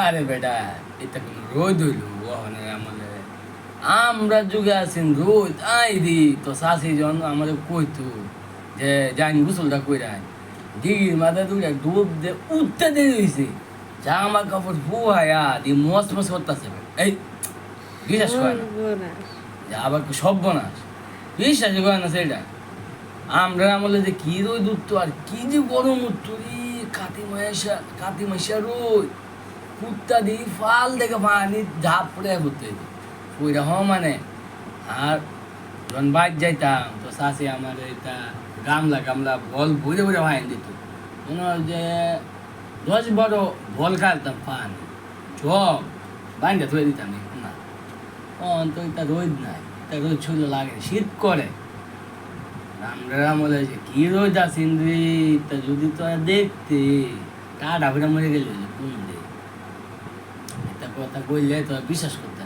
আরে বেটা এটা কোন রোদ হইল? ওখানে আমলে আমরা যুগে আছেন রোদ। আই দি তো শাশি জন আমাদের কইতো যে জানি গোসলটা কইরা দিঘির মাথায় দুইটা ডুব দে উঠতে দেরি হয়েছে জামা কাপড় ফুয়ায়া দি মস মস করতেছে। এই বিশ্বাস করে না আবার সর্বনাশ? বিশ্বাস করে না সেটা? আমরা আমলে যে কি রোদ উঠতো আর কি যে গরম উঠতো রে কাতি মাসা কাতি মাসা রোদ। কুত্তা দি ফাল দেখে পানি ঝাপ পড়ে ঘুরতে ওই রকম মানে আর যখন বাইর যাইতাম, তো শাশি আমার এটা গামলা গামলা বল ভরে ভরে ভাইন দিত। মনে হয় যে দশ বড় বল খেলতাম পানি। সব বাইনটা ধুয়ে দিতাম না। তখন তো এটা রোদ নাই, এটা রোদ ছিল লাগে, শীত করে। আমরা আমলে যে, কি রোদ আছেন রে? তা যদি তোরা দেখতে তা ডাবরা মরে গেল কোন দে এটা কথা বললে তো বিশ্বাস করতে